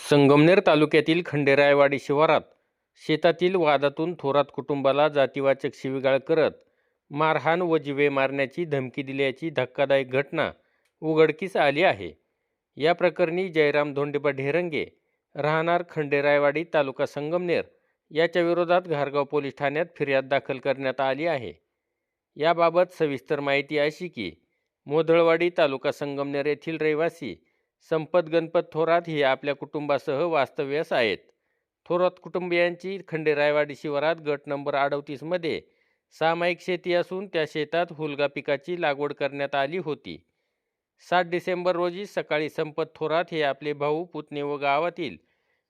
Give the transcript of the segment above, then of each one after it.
संगमनेर तालुक्यातील खंडेरायवाडी शिवारात शेतातील वादातून थोरात कुटुंबाला जातीवाचक शिवीगाळ करत मारहाण व जिवे मारण्याची धमकी दिल्याची धक्कादायक घटना उघडकीस आली आहे. या प्रकरणी जयराम धोंडेबा ढेरंगे राहणार खंडेरायवाडी तालुका संगमनेर याच्या विरोधात घारगाव पोलीस ठाण्यात फिर्याद दाखल करण्यात आली आहे. याबाबत सविस्तर माहिती अशी की मोधळवाडी तालुका संगमनेर येथील रहिवासी संपत गणपत थोरात हे आपल्या कुटुंबासह वास्तव्यास आहेत. थोरात कुटुंबियांची खंडेरायवाडी शिवारात गट नंबर अडतीसमध्ये सामायिक शेती असून त्या शेतात हुलगा पिकाची लागवड करण्यात आली होती. सात डिसेंबर रोजी सकाळी संपत थोरात हे आपले भाऊ पुतणे व गावातील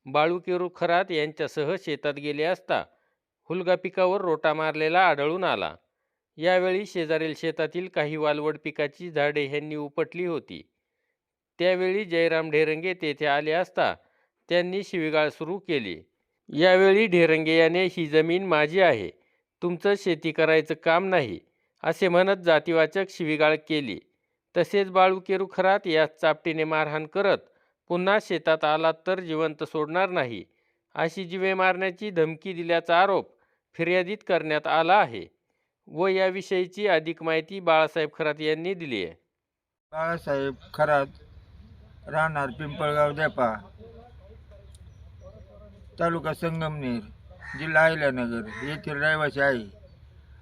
बाळूकेरू खरात यांच्यासह शेतात गेले असता हुलगा पिकावर रोटा मारलेला आढळून आला. यावेळी शेजारील शेतातील काही वालवड पिकाची झाडे ह्यांनी उपटली होती. त्यावेळी जयराम ढेरंगे तेथे आले असता त्यांनी शिवीगाळ सुरू केली. यावेळी ढेरंगे याने ही जमीन माझी आहे. तुमचं शेती करायचं काम नाही असे म्हणत जातीवाचक शिवीगाळ केली. तसेच बाळू खरात या चापटीने मारहाण करत पुन्हा शेतात आलात तर जिवंत सोडणार नाही अशी जिवे मारण्याची धमकी दिल्याचा आरोप फिर्यादीत करण्यात आला आहे. व याविषयीची अधिक माहिती बाळासाहेब खरात यांनी दिली आहे. बाळासाहेब खरात राहणार पिंपळगाव देपा. तालुका संगमनेर जिल्हा अहिल्यानगर येथील रहिवासी आहे.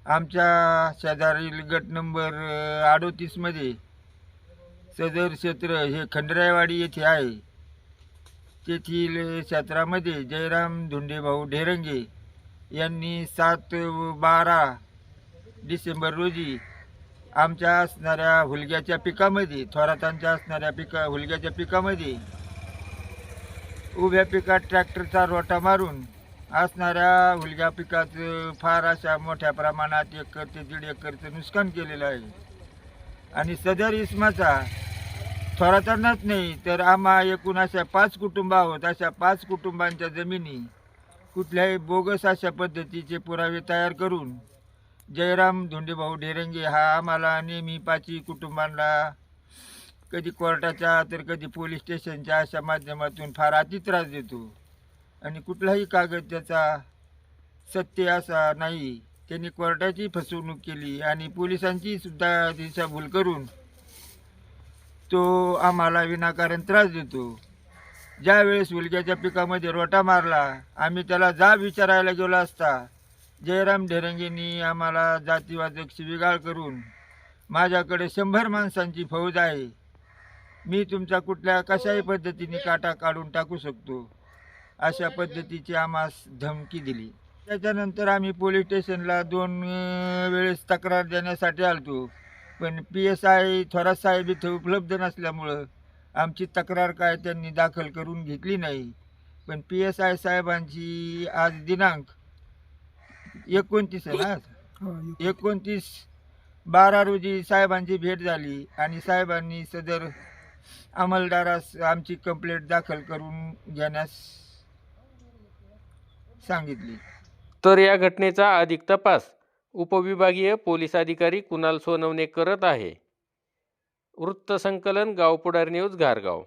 आमच्या शेजारील गट नंबर अडोतीसमध्ये सदर क्षेत्र हे खंडरायवाडी येथे आहे. तेथील क्षेत्रामध्ये जयराम धुंडेभाऊ ढेरंगे यांनी सात बारा डिसेंबर रोजी आमच्या असणाऱ्या हुलग्याच्या पिकामध्ये थोरातांच्या असणाऱ्या पिका हुलग्याच्या पिकामध्ये उभ्या पिकात ट्रॅक्टरचा रोटा मारून असणाऱ्या हुलग्या पिकाचं फार अशा मोठ्या प्रमाणात एकर ते दीड एकरचं नुकसान केलेलं आहे. आणि सदर इस्माचा थोरातांनाच नाही तर आम्हा एकूण अशा पाच कुटुंब आहोत. अशा पाच कुटुंबांच्या जमिनी कुठल्याही बोगस अशा पद्धतीचे पुरावे तयार करून जयराम धोंडेभाऊ ढेरंगे हा आम्हाला नेहमी पाची कुटुंबांना कधी कोर्टाच्या तर कधी पोलीस स्टेशनच्या अशा माध्यमातून फार अति त्रास देतो. आणि कुठलाही कागद त्याचा सत्य असा नाही. त्यांनी कोर्टाची फसवणूक केली आणि पोलिसांची सुद्धा दिशाभूल करून तो आम्हाला विनाकारण त्रास देतो. ज्यावेळेस हुलग्याच्या पिकामध्ये रोटा मारला आम्ही त्याला जाब विचारायला गेलो असता जयराम ढेरंगेंनी आम्हाला जातीवाचक शिवीगाळ करून माझ्याकडे शंभर माणसांची फौज आहे. मी तुमचा कुठल्या कशाही पद्धतीने काटा काढून टाकू शकतो अशा पद्धतीची आम्हास धमकी दिली. त्याच्यानंतर आम्ही पोलीस स्टेशनला दोन वेळेस तक्रार देण्यासाठी आलतो. पण P S I Thorat saheb इथं उपलब्ध नसल्यामुळं आमची तक्रार काय त्यांनी दाखल करून घेतली नाही. पण पी एस आय साहेबांची आज दिनांक एकोणतीस आहे ना? एकोणतीस. बारा रोजी साहेबांची भेट झाली आणि साहेबांनी सदर अंमलदारास आमची कंप्लेंट दाखल करून घेण्यास सांगितली. तर या घटनेचा अधिक तपास उपविभागीय पोलीस अधिकारी कुणाल सोनवणे करत आहे? वृत्तसंकलन गावपुढार न्यूज घारगाव.